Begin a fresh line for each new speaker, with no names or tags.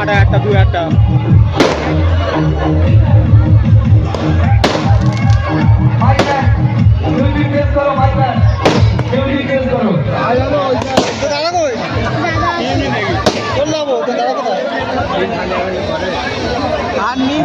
আড়াই একটা টাকা দু হাজার টাকা আর নি?